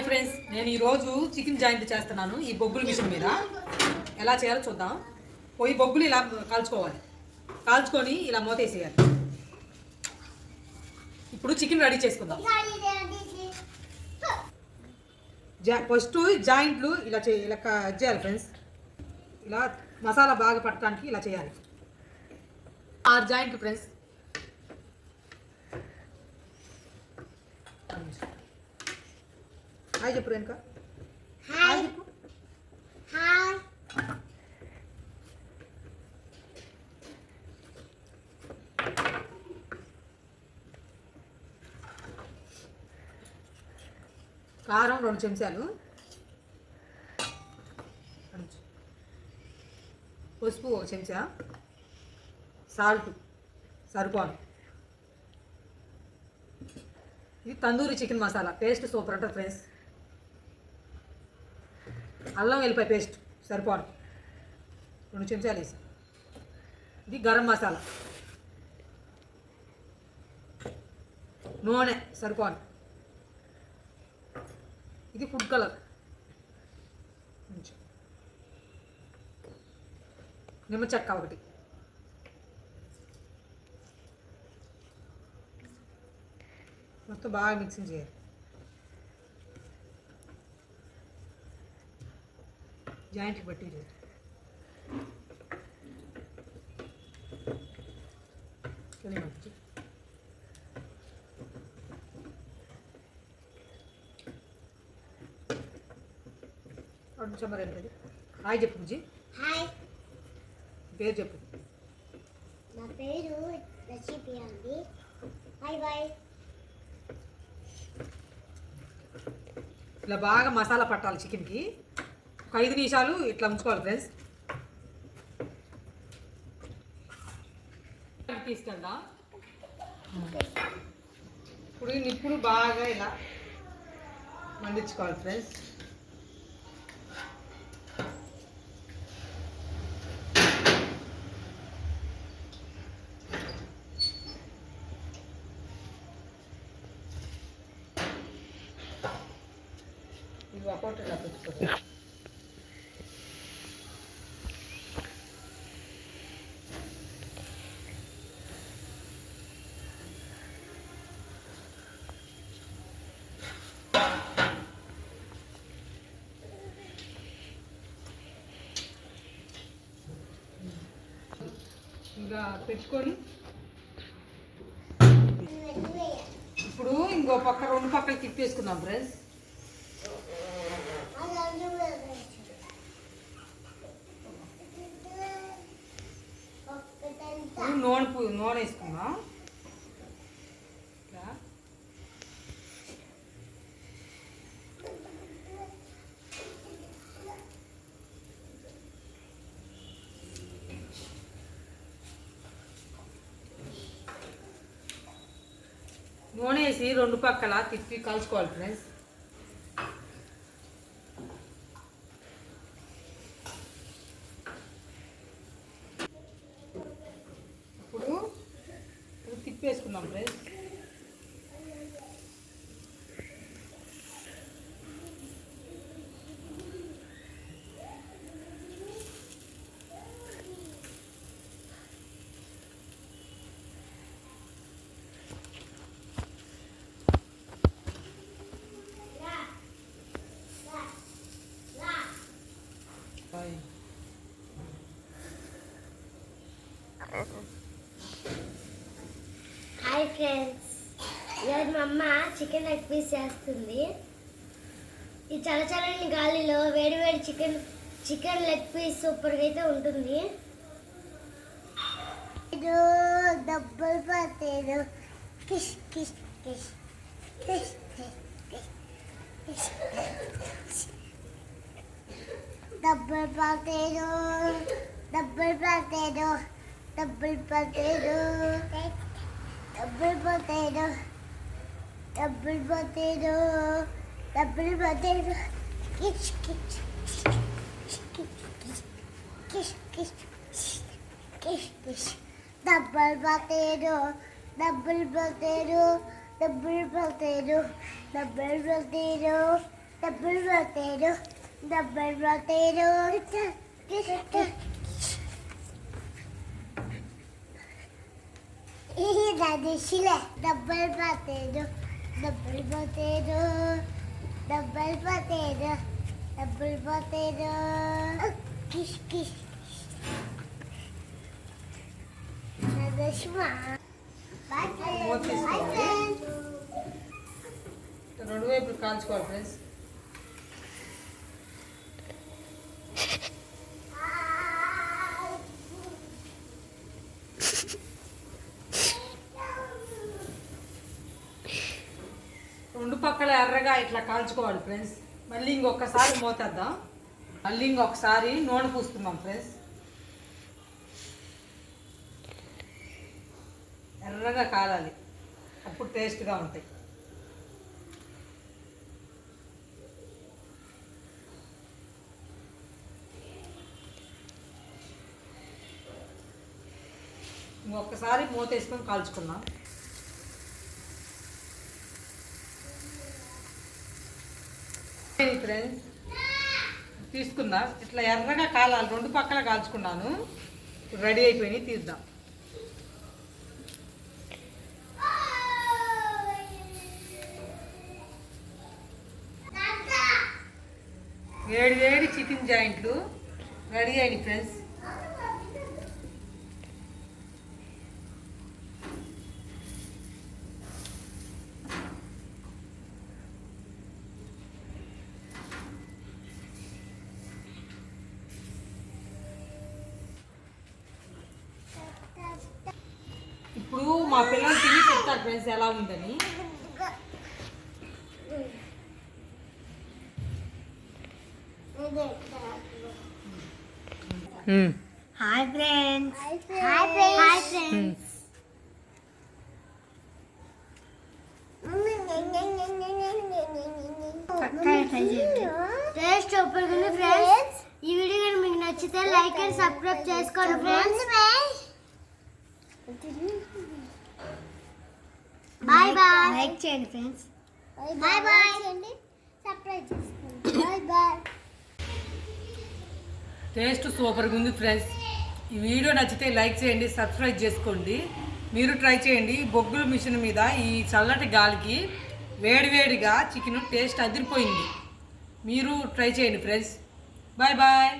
Hi friends నేను ఈరోజు chicken joint చేస్తున్నాను ఈ బొగ్గుల మిషన్ మీద. ఎలా చేయాలో చూద్దాం. పోయి బొగ్గులు ఇలా కాల్చుకోవాలి. కాల్చుకొని ఇలా మూతేసేయాలి. ఇప్పుడు చికెన్ రెడీ చేసుకుందాం. జా ఫస్ట్ జాయింట్లు ఇలా చే ఇలా చేయాలి ఫ్రెండ్స్. ఇలా మసాలా బాగా పట్టడానికి ఇలా చేయాలి. ఆరు జాయింట్లు ఫ్రెండ్స్. హాయ్ చెప్పు రేణుక. హాయ్. చెప్పు. కారం రెండు చెంచాలు. పసుపు ఒక చెంచా. సాల్ట్ సరిపోను. ఇది tandoori chicken masala. Paste super ఉంటుంది ఫ్రెండ్స్. అల్లం వెల్లిపాయ పేస్ట్ సరిపోను. రెండు చెంచాలు వేసి. ఇది గరం మసాలా. నూనె సరిపోను. ఇది ఫుడ్ కలర్. నిమ్మ చెక్క ఒకటి. మొత్తం బాగా మిక్సింగ్ చేయాలి. జాయింట్కి బట్టి ఇది. కింద పట్టు. కొంచెం మరి ఏంటది? హాయ్ చెప్పు బుజ్జి. హాయ్. పేరు చెప్పు. నా పేరు రషీపి అండి. Bye bye. ఇలా బాగా మసాలా పట్టాలి చికెన్కి. ఒక ఐదు నిమిషాలు ఇట్లా ఉంచుకోవాలి ఫ్రెండ్స్ తీసుకెళ్దా. ఇప్పుడు నిప్పులు బాగా ఇలా మండించుకోవాలి ఫ్రెండ్స్ ఇది అకౌంట్ పెట్టుకోవాలి ఇలా పెట్టుకొని ఇప్పుడు ఇంకో పక్క రెండు పక్కలు తిప్పేసుకుందాం ఫ్రెండ్స్. నూనె పూ నూనె వేసుకుందాం ఇట్లా నూనె వేసి రెండు పక్కల తిప్పి కలుసుకోవాలి ఫ్రెండ్స్ ఇప్పుడు ఇప్పుడు తిప్పేసుకుందాం ఫ్రెండ్స్ బాయ్. Hi friends. ఈరోజు మా అమ్మ చికెన్ లెగ్ పీస్ చేస్తుంది. ఈ చలచలని గాలిలో వేడి వేడి చికెన్ చికెన్ లెగ్ పీస్ సూపర్గా అయితే ఉంటుంది. డబ్బులు పడతాడు కిష్ కిష్ కిష్ కిష్ డబ్బులు పడతాడు డబ్బులు పడతాడు డబ్బులు పడతాడు డబ్బులు పట్టేదు డబ్బులు పట్టేదు డబ్బులు పట్టేదు కిష్ కిష్ కిష్ కిష్ కిష్ కిష్ డబ్బులు పట్టేదు డబ్బులు పట్టేదు డబ్బులు పట్టేదు డబ్బులు పట్టేదు డబ్బులు పోతాడు డబ్బులు పోతాడు దిశలే డబ్బులు పోతాడు డబ్బులు పోతాడు డబ్బులు పోతాడు డబ్బులు పోతాడు కిష్ కిష్ దశమా బాయ్ మూత తీసుకోవాలి. ఫ్రెండ్స్ రెండు వైపులు కాల్చుకోవాలి ఫ్రెండ్స్ ఎర్ర ఎర్రగా ఇట్లా కాల్చుకోవాలి ఫ్రెండ్స్. మళ్ళీ ఇంకొకసారి మోతేద్దాం. మళ్ళీ ఇంకొకసారి నూనె పూస్తున్నాం ఫ్రెండ్స్. ఎర్రగా కాలాలి. అప్పుడు టేస్ట్గా ఉంటాయి. ఇంకొకసారి మూత వేసుకొని కాల్చుకుందాం. ఫ్రెండ్స్ తీసుకుందాం? ఇట్లా ఎర్రగా కాలాలి. రెండు పక్కల కాల్చుకున్నాను. ఇప్పుడు రెడీ అయిపోయినాయి తీద్దాం. వేడి వేడి చికెన్ జాయింట్లు. రెడీ అయినాయి ఫ్రెండ్స్ ఇప్పుడు మా పిల్లలు తిని చెప్తారు ఫ్రెండ్స్ ఎలా ఉందని. Hi friends hi friends hi friends taste super ఉంది ఫ్రెండ్స్ ఈ వీడియో మీకు నచ్చితే లైక్ అండ్ సబ్స్క్రైబ్ చేసుకోండి ఫ్రెండ్స్ బాయ్ బాయ్ లైక్ చేయండి ఫ్రెండ్స్ బాయ్ బాయ్ సబ్స్క్రైబ్ చేసుకోండి. బాయ్ బాయ్ టేస్ట్ సూపర్గా ఉంది ఫ్రెండ్స్ ఈ వీడియో నచ్చితే లైక్ చేయండి సబ్స్క్రైబ్ చేసుకోండి. మీరు ట్రై చేయండి. బొగ్గుల మిషన్ మీద ఈ చల్లటి గాలికి వేడివేడిగా చికెన్ టేస్ట్ అదిరిపోయింది. మీరు ట్రై చేయండి ఫ్రెండ్స్ బాయ్ బాయ్